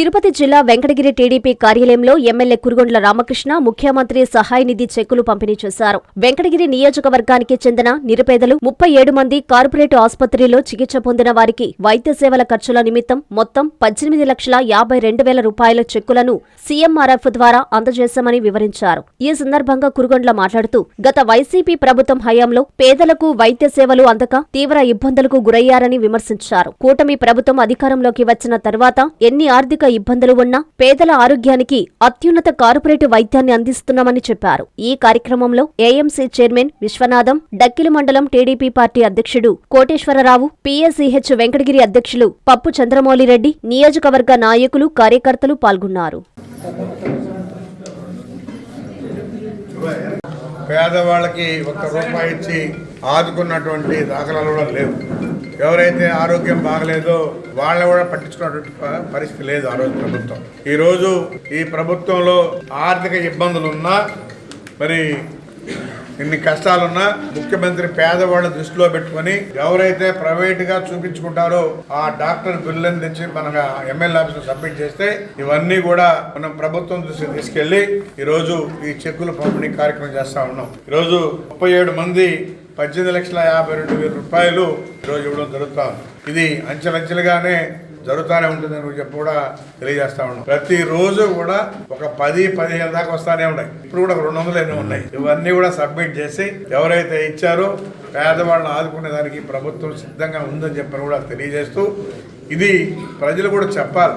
తిరుపతి జిల్లా వెంకటగిరి టీడీపీ కార్యాలయంలో ఎమ్మెల్యే కురుగొండ్ల రామకృష్ణ ముఖ్యమంత్రి సహాయ నిధి చెక్కులు పంపిణీ చేశారు. వెంకటగిరి నియోజకవర్గానికి చెందిన నిరుపేదలు ముప్పై ఏడు మంది కార్పొరేట్ ఆసుపత్రిలో చికిత్స పొందిన వారికి వైద్య సేవల ఖర్చుల నిమిత్తం మొత్తం పద్దెనిమిది లక్షల యాభై రెండు వేల రూపాయల చెక్కులను సీఎంఆర్ఎఫ్ ద్వారా అందజేశామని వివరించారు. ఈ సందర్భంగా కురుగొండ్ల మాట్లాడుతూ గత వైసీపీ ప్రభుత్వం హయాంలో పేదలకు వైద్య సేవలు అందక తీవ్ర ఇబ్బందులకు గురయ్యారని విమర్శించారు. కూటమి ప్రభుత్వం అధికారంలోకి వచ్చిన తర్వాత ఎన్ని ఆర్థిక ఇబ్బందులు ఉన్నా పేదల ఆరోగ్యానికి అత్యున్నత కార్పొరేట్ వైద్యాన్ని అందిస్తున్నామని చెప్పారు. ఈ కార్యక్రమంలో ఏఎంసీ చైర్మన్ విశ్వనాథం డక్కిలి మండలం టీడీపీ పార్టీ అధ్యక్షుడు కోటేశ్వరరావు పీఎస్సీహెచ్ వెంకటగిరి అధ్యక్షులు పప్పు చంద్రమౌళిరెడ్డి నియోజకవర్గ నాయకులు కార్యకర్తలు పాల్గొన్నారు. పేదవాళ్ళకి ఒక్క రూపాయి ఇచ్చి ఆదుకున్నటువంటి దాఖలాలు కూడా లేవు. ఎవరైతే ఆరోగ్యం బాగలేదో వాళ్ళని కూడా పట్టించుకున్నటువంటి పరిస్థితి లేదు ఆ రోజు ప్రభుత్వం. ఈరోజు ఈ ప్రభుత్వంలో ఆర్థిక ఇబ్బందులు ఉన్నా మరి ఇన్ని కష్టాలున్నా ముఖ్యమంత్రి పేదవాళ్ళని దృష్టిలో పెట్టుకొని ఎవరైతే ప్రైవేట్గా చూపించుకుంటారో ఆ డాక్టర్ బిల్లుని తెచ్చి మన ఎమ్మెల్యే ఆఫీస్ సబ్మిట్ చేస్తే ఇవన్నీ కూడా మనం ప్రభుత్వం దృష్టికి తీసుకెళ్ళి ఈరోజు ఈ చెక్కులు పంపిణీ కార్యక్రమం చేస్తా ఉన్నాం. ఈరోజు ముప్పై ఏడు మంది పద్దెనిమిది లక్షల యాభై రెండు వేల రూపాయలు ఈరోజు ఇవ్వడం జరుగుతాం ఇది అంచెలంచెలుగానే జరుగుతూనే ఉంటుందని చెప్పి కూడా తెలియజేస్తా ఉన్నాం ప్రతిరోజు కూడా ఒక పది పదిహేను దాకా వస్తానే ఉన్నాయి. ఇప్పుడు కూడా రెండు వందలు ఎన్నో ఉన్నాయి. ఇవన్నీ కూడా సబ్మిట్ చేసి ఎవరైతే ఇచ్చారో పేదవాళ్ళని ఆదుకునే దానికి ప్రభుత్వం సిద్ధంగా ఉందని చెప్పని కూడా తెలియజేస్తూ ఇది ప్రజలు కూడా చెప్పాలి.